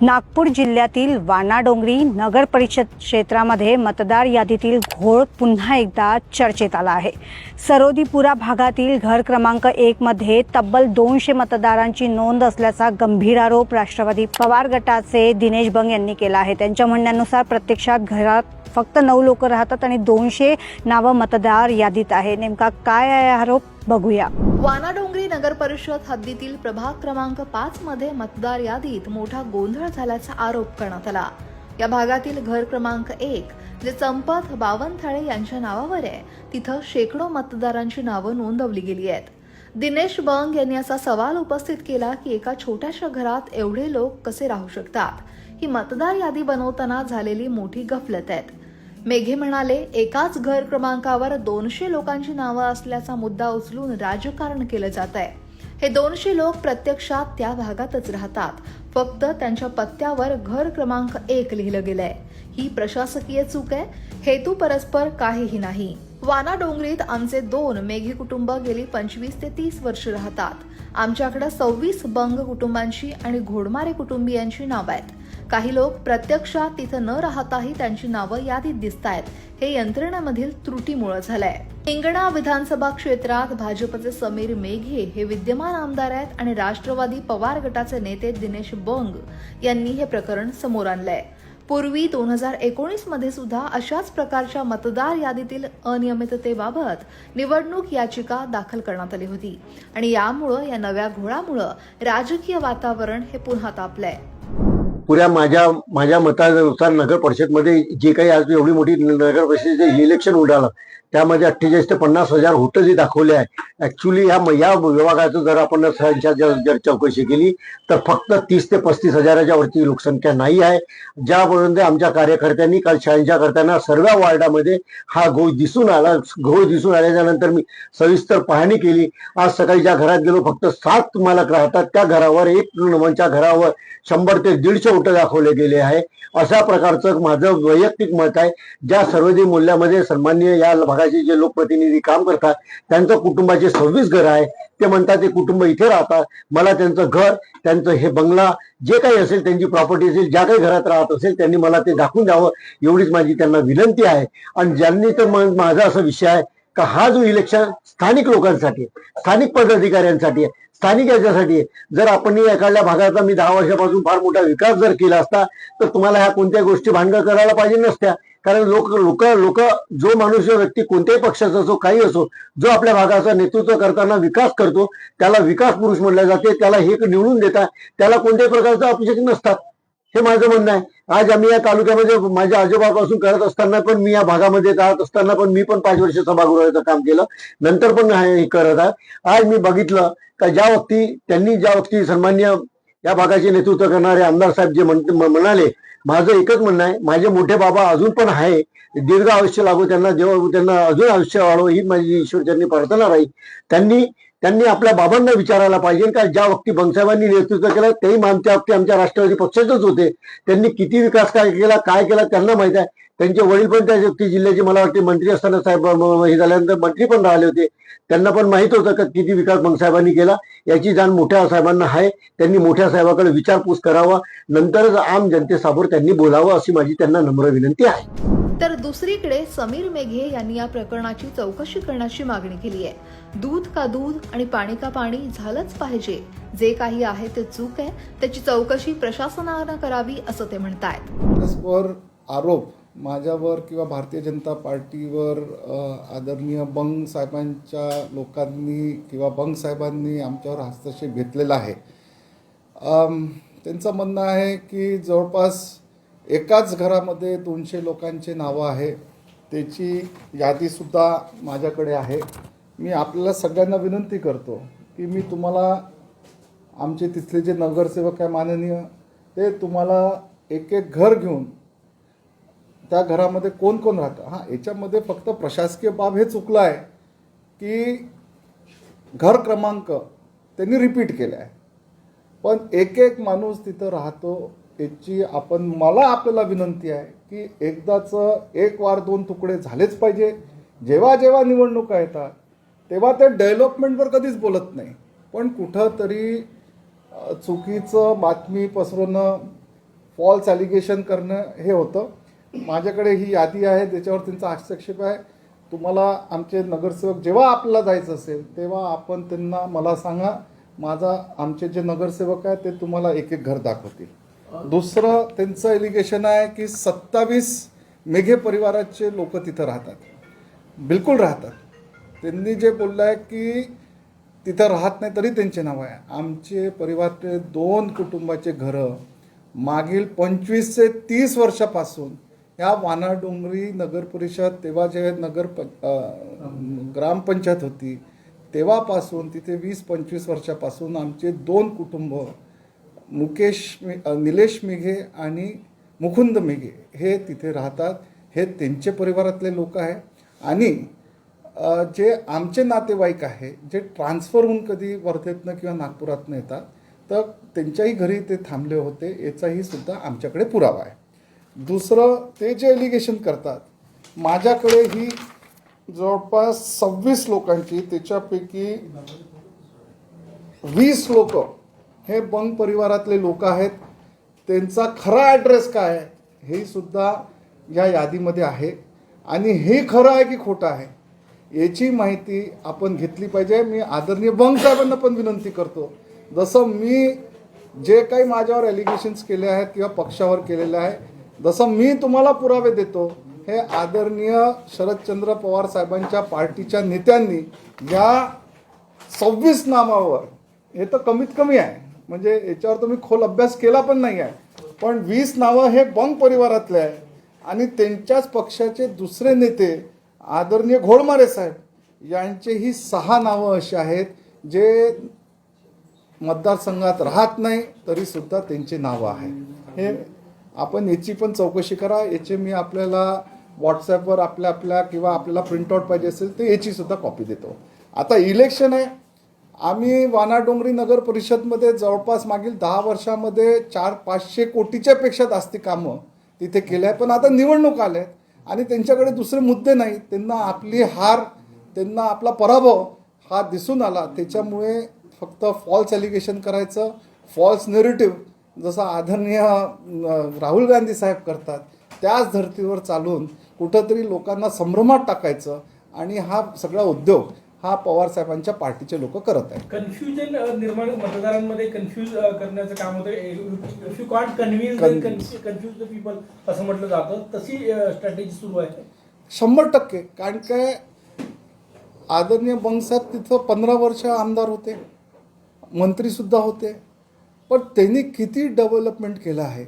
नागपूर जिल्ह्यातील वानाडोंगरी नगर परिषद क्षेत्रामध्ये मतदार यादीतील घोळ पुन्हा एकदा चर्चेत आला आहे. सरोदीपुरा भागातील घर क्रमांक एकमध्ये तब्बल दोनशे मतदारांची नोंद असल्याचा गंभीर आरोप राष्ट्रवादी पवार गटाचे दिनेश बंग यांनी केला आहे. त्यांच्या म्हणण्यानुसार प्रत्यक्षात घरात फक्त नऊ लोक राहतात आणि दोनशे नावं मतदार यादीत आहे. नेमका काय आहे आरोप बघूया. वानाडोंगरी नगर परिषद हद्दीतील प्रभाग क्रमांक पाच मध्ये मतदार यादीत मोठा गोंधळ झाल्याचा आरोप करण्यात आला. या भागातील घर क्रमांक एक जे चंपत बावनथाळे यांच्या नावावर आहे तिथं शेकडो मतदारांची नावं नोंदवली गेली आहेत. दिनेश बंग यांनी असा सवाल उपस्थित केला की एका छोट्याशा घरात एवढे लोक कसे राहू शकतात? ही मतदार यादी बनवताना झालेली मोठी गफलत आहेत. मेघे म्हणाले एकाच घर क्रमांकावर दोनशे लोकांची नावं असल्याचा मुद्दा उचलून राजकारण केलं जात आहे हे दोनशे लोक प्रत्यक्षात त्या भागातच राहतात. फक्त त्यांच्या पत्त्यावर घर क्रमांक एक लिहिलं गेलंय. ही प्रशासकीय चूक आहे. हेतू परस्पर काहीही नाही. वाना डोंगरीत आमचे दोन मेघे कुटुंब गेली पंचवीस ते तीस वर्ष राहतात. आमच्याकडे सव्वीस बंग कुटुंबांची आणि घोडमारे कुटुंबियांची नावं आहेत. काही लोक प्रत्यक्षात तिथं न राहताही त्यांची नावं यादीत दिसत आहेत हे यंत्रणेमधील त्रुटीमुळे झालंय. हिंगणा विधानसभा क्षेत्रात भाजपचे समीर मेघे हे विद्यमान आमदार आहेत आणि राष्ट्रवादी पवार गटाचे नेते दिनेश बंग यांनी हे प्रकरण समोर आणलंय. पूर्वी दोन हजार एकोणीसमध्ये सुद्धा अशाच प्रकारच्या मतदार यादीतील अनियमिततेबाबत निवडणूक याचिका दाखल करण्यात आली होती. आणि यामुळं या नव्या घोळामुळं राजकीय वातावरण हे पुन्हा तापलंय. पुऱ्या माझ्या माझ्या मतानुसार नगर परिषदमध्ये जे काही आज एवढी मोठी नगर परिषदेचे इलेक्शन उडालं त्यामध्ये अठ्ठेचाळीस ते पन्नास हजार होतं जे दाखवले आहे. ऍक्च्युली या या विभागाचं जर आपण संख्या जर चौकशी केली तर फक्त तीस ते पस्तीस हजाराच्या वरती लोकसंख्या नाही आहे. ज्यापर्यंत आमच्या कार्यकर्त्यांनी काल शहाऐंच्या करताना सर्व वार्डामध्ये हा घोष दिसून आला. घोष दिसून आल्याच्यानंतर मी सविस्तर पाहणी केली. आज सकाळी ज्या घरात गेलो फक्त सात मालक राहतात. त्या घरावर एक नमांच्या घरावर शंभर ते दीडशे बोट दाखवले गेले आहे. अशा प्रकारचं माझं वैयक्तिक मत आहे. ज्या सर्वदी मूल्यामध्ये सन्मान्य या भागाचे जे लोकप्रतिनिधी काम करतात त्यांचं कुटुंबाचे सव्वीस घर आहे. ते म्हणतात ते कुटुंब इथे राहतात. मला त्यांचं घर त्यांचं हे बंगला जे काही असेल त्यांची प्रॉपर्टी असेल ज्या काही घरात राहत असेल त्यांनी मला ते दाखवून द्यावं. एवढीच माझी त्यांना विनंती आहे. आणि ज्यांनी तर मग माझा असा विषय आहे का हा जो इलेक्शन स्थानिक लोकांसाठी आहे, स्थानिक पदाधिकाऱ्यांसाठी आहे स्थानिक याच्यासाठी आहे. जर आपण एखाद्या भागाचा मी दहा वर्षापासून फार मोठा विकास जर केला असता तर तुम्हाला ह्या कोणत्या गोष्टी भांडण करायला पाहिजे नसत्या कारण लोक लोक लोक जो माणूस व्यक्ती कोणत्याही पक्षाचा असो काही असो जो आपल्या भागाचा नेतृत्व करताना विकास करतो त्याला विकास पुरुष म्हणले जाते त्याला हे निवडून देतात त्याला कोणत्याही प्रकारचं अपेक्षित नसतात हे माझं म्हणणं आहे. आज आम्ही या तालुक्यामध्ये माझ्या आजोबापासून करत असताना पण मी या भागामध्ये राहत असताना पण मी पण पाच वर्ष सभागृहाचं काम केलं. नंतर पण हे करत आहे. आज मी बघितलं का ज्या वक्ती त्यांनी ज्या वक्ती सन्मान्य या भागाचे नेतृत्व करणारे आमदार साहेब जे म्हणाले माझं एकच म्हणणं आहे माझे मोठे बाबा अजून पण आहे दीर्घ आयुष्य लागू त्यांना जेव्हा त्यांना अजून आयुष्य वाढव ही माझी ईश्वरचरणी प्रार्थना राहील. त्यांनी त्यांनी आपल्या बाबांना विचारायला पाहिजे. का ज्या व्यक्ती बंगसाहेबांनी नेतृत्व केलं तेही आमच्या वक्ती आमच्या राष्ट्रवादी पक्षाचेच होते. त्यांनी किती विकास काय केला काय केला त्यांना माहीत आहे. त्यांचे वडील पण त्या व्यक्ती जिल्ह्याचे मला वाटते मंत्री असताना साहेब हे झाल्यानंतर मंत्री पण राहिले होते. त्यांना पण माहीत होतं का किती विकास बंगसाहेबांनी केला. याची जाण मोठ्या साहेबांना आहे. त्यांनी मोठ्या साहेबाकडे विचारपूस करावा. नंतरच आम जनतेसमोर त्यांनी बोलावं अशी माझी त्यांना नम्र विनंती आहे. तर दुसरीकडे समीर मेघे यांनी या प्रकरणाची चौकशी करण्याची मागणी केली आहे. दूध का दूध आणि पाणी का पाणी झालंच पाहिजे. जे काही आहे ते चूक आहे. त्याची चौकशी प्रशासनानं करावी असं ते म्हणतायत. परस्पर आरोप माझ्यावर किंवा भारतीय जनता पार्टीवर आदरणीय बंग साहेबांच्या लोकांनी किंवा बंग साहेबांनी आमच्यावर हस्तक्षेप घेतलेला आहे. त्यांचं म्हणणं आहे की जवळपास एकाच घरामध्ये दोनशे लोकांचे नावं आहे. त्याची यादीसुद्धा माझ्याकडे आहे. मी आपल्याला सगळ्यांना विनंती करतो की मी तुम्हाला आमचे तिथले जे नगरसेवक आहे माननीय ते तुम्हाला एक एक घर घेऊन त्या घरामध्ये कोण कोण राहतं? हां याच्यामध्ये फक्त प्रशासकीय बाब हे चुकलं आहे की घर क्रमांक त्यांनी रिपीट केला आहे. पण एक एक माणूस तिथं राहतो याची आपण मला आपल्याला विनंती आहे की एकदाचं एक वार दोन तुकडे झालेच पाहिजे. जेव्हा जेव्हा निवडणुका येतात तेव्हा ते डेव्हलपमेंटवर कधीच बोलत नाही. पण कुठंतरी चुकीचं बातमी पसरवणं फॉल्स ॲलिगेशन करणं हे होतं. माझ्याकडे ही यादी आहे त्याच्यावर त्यांचा हस्तक्षेप आहे. तुम्हाला आमचे नगरसेवक जेव्हा आपल्याला जायचं असेल तेव्हा आपण त्यांना मला सांगा. माझा आमचे जे नगरसेवक आहे ते तुम्हाला एक एक घर दाखवतील. दुसरं त्यांचं एलिगेशन आहे की सत्तावीस मेघे परिवाराचे लोक तिथं राहतात. बिलकुल राहतात. त्यांनी जे बोललं आहे की तिथं राहत नाही तरी त्यांचे नाव आहे. आमचे परिवारातले दोन कुटुंबाचे घरं मागील पंचवीस ते तीस वर्षापासून ह्या वानाडोंगरी नगर परिषद तेव्हा जे नगर प ग्रामपंचायत होती तेव्हापासून तिथे वीस पंचवीस वर्षापासून आमचे दोन कुटुंब मुकेश मे- निलेश मेघे आणि मुकुंद मेघे हे तिथे राहतात. हे त्यांचे परिवारातले लोक आहे. आणि जे आमचे नातेवाईक आहे जे ट्रान्सफरहून कधी वर्धेतनं किंवा नागपुरातनं येतात तर त्यांच्याही घरी ते थांबले होते. याचाही सुद्धा आमच्याकडे पुरावा आहे. दुसरं ते जे एलिगेशन करतात माझ्याकडे ही जवळपास सव्वीस लोकांची त्याच्यापैकी वीस लोक हे बंग परिवारातले लोक आहेत. त्यांचा खरा ॲड्रेस काय आहे? हे सुद्धा या यादीमध्ये आहे. आणि हे खरं आहे की खोटं आहे? याची माहिती आपण घेतली पाहिजे. मी आदरणीय बंग साहेबांना पण विनंती करतो. जसं मी जे काही माझ्यावर एलिगेशन्स केले आहेत किंवा पक्षावर केलेले आहे जसं मी तुम्हाला पुरावे देतो हे आदरणीय शरदचंद्र पवार साहेबांच्या पार्टीच्या नेत्यांनी या सव्वीस नामावर हे तर कमीत कमी आहे. म्हणजे याच्यावर तुम्ही खोल अभ्यास केला पण नाही आहे. पण वीस नावं हे बंग परिवारातले आहे. आणि त्यांच्याच पक्षाचे दुसरे नेते आदरणीय घोडमारे साहेब यांचेही सहा नावं अशी आहेत जे मतदारसंघात राहत नाही तरीसुद्धा त्यांची त्यांचे नावं आहे हे आपण याची पण चौकशी करा. याचे मी आपल्याला व्हॉट्सॲपवर आपल्या आपल्या किंवा आपल्याला प्रिंटआउट पाहिजे असेल तर याचीसुद्धा कॉपी देतो. आता इलेक्शन आहे. आम्ही वानाडोंगरी नगर परिषदमध्ये जवळपास मागील दहा वर्षामध्ये चार पाचशे कोटीच्या पेक्षा जास्ती कामं तिथे केले आहे पण आता निवडणूक आल्या आहेत आणि त्यांच्याकडे दुसरे मुद्दे नाही. त्यांना आपली हार त्यांना आपला पराभव हा दिसून आला. त्याच्यामुळे फक्त फॉल्स ॲलिगेशन करायचं फॉल्स नेरेटिव्ह जसं आदरणीय राहुल गांधी साहेब करतात त्याच धर्तीवर चालून कुठंतरी लोकांना संभ्रमात टाकायचं आणि हा सगळा उद्योग हा पवार साहेबांच्या पार्टीचे लोक करत आहेत. कन्फ्युजन निर्माण मतदारांमध्ये कन्फ्युज करण्याचं काम होतं. If you can't convince. Confuse the people असं म्हटलं जातं. तशी स्ट्रॅटेजी सुरू आहे. शंभर टक्के. कारण काय आदरणीय बंगसाहेब तिथं पंधरा वर्ष आमदार होते. मंत्रीसुद्धा होते. पण त्यांनी किती डेव्हलपमेंट केलं आहे?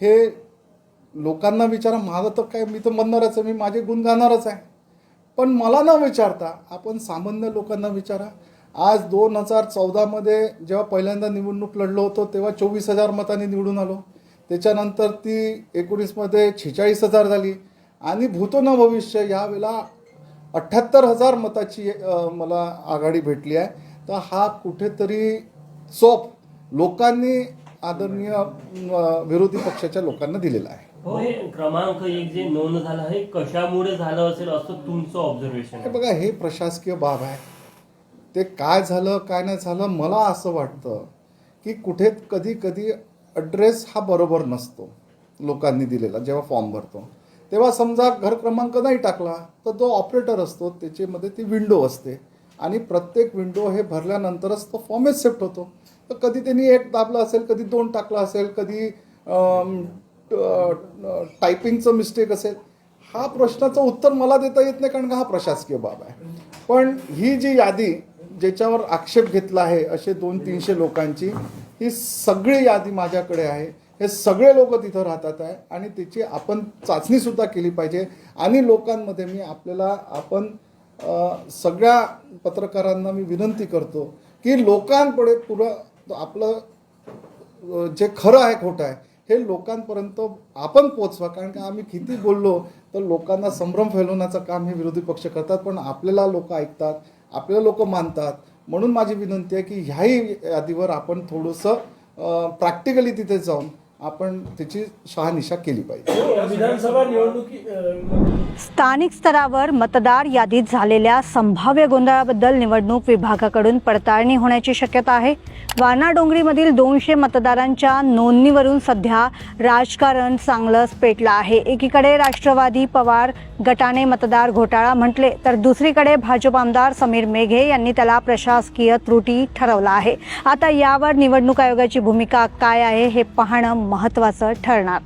हे लोकांना विचारा. माझं तर काय मी तर म्हणणारच आहे. मी माझे गुण गाणारच आहे. पण मला न विचारता आपण सामान्य लोकांना विचारा. आज दोन हजार चौदामध्ये जेव्हा पहिल्यांदा निवडणूक लढलो होतो तेव्हा चोवीस हजार मतांनी निवडून आलो. त्याच्यानंतर ती एकोणीसमध्ये छेचाळीस हजार झाली. आणि भूतो न भविष्य यावेळेला अठ्ठ्याहत्तर हजार मताची मला आघाडी भेटली आहे. तर हा कुठेतरी चोप लोकांनी आदरणीय विरोधी पक्षाच्या लोकांना दिलेला आहे. हो. हे क्रमांक एक जे नोंद झालं हे कशामुळे झालं असेल असं तुमचं ऑब्झर्वेशन हे बघा हे प्रशासकीय बाब आहे. ते काय झालं काय नाही झालं मला असं वाटतं की कुठे कधी कधी ॲड्रेस हा बरोबर नसतो लोकांनी दिलेला जेव्हा फॉर्म भरतो. तेव्हा समजा घर क्रमांक नाही टाकला तर तो ऑपरेटर असतो त्याच्यामध्ये ती विंडो असते. आणि प्रत्येक विंडो हे भरल्यानंतरच तो फॉर्म एक्सेप्ट होतो. तर कधी त्यांनी एक दाबला असेल कधी दोन टाकला असेल कधी टायपिंगचं मिस्टेक असेल हा प्रश्नाचं उत्तर मला देता येत नाही कारण का हा प्रशासकीय बाब आहे. पण ही जी यादी ज्याच्यावर आक्षेप घेतला आहे असे दोन तीनशे लोकांची ही सगळी यादी माझ्याकडे आहे. हे सगळे लोक तिथं राहतात आहे आणि त्याची आपण चाचणीसुद्धा केली पाहिजे. आणि लोकांमध्ये मी आपल्याला आपण सगळ्या पत्रकारांना मी विनंती करतो की लोकांपुढे पुरं आपलं जे खरं आहे खोटं आहे हे लोकांपर्यंत आपण पोचवा कारण का आम्ही किती बोललो तर लोकांना संभ्रम फैलवण्याचं काम हे विरोधी पक्ष करतात पण आपल्याला लोक ऐकतात आपल्याला लोक मानतात. म्हणून माझी विनंती आहे की ह्याही यादीवर आपण थोडंसं प्रॅक्टिकली तिथे जाऊन आपण त्याची शहानिशा केली पाहिजे. विधानसभा निवडणुकी स्थानिक स्तरावर मतदार यादीत झालेल्या संभाव्य गोंधळाबद्दल निवडणूक विभागाकडून पडताळणी होण्याची शक्यता आहे. वारणा डोंगरीमधील दोनशे मतदारांच्या नोंदणीवरून सध्या राजकारण चांगलंच पेटलं आहे. एकीकडे राष्ट्रवादी पवार गटाने मतदार घोटाळा म्हटले तर दुसरीकडे भाजप आमदार समीर मेघे यांनी त्याला प्रशासकीय त्रुटी ठरवला आहे. आता यावर निवडणूक आयोगाची भूमिका काय आहे हे पाहणं महत्त्वाचं ठरणार.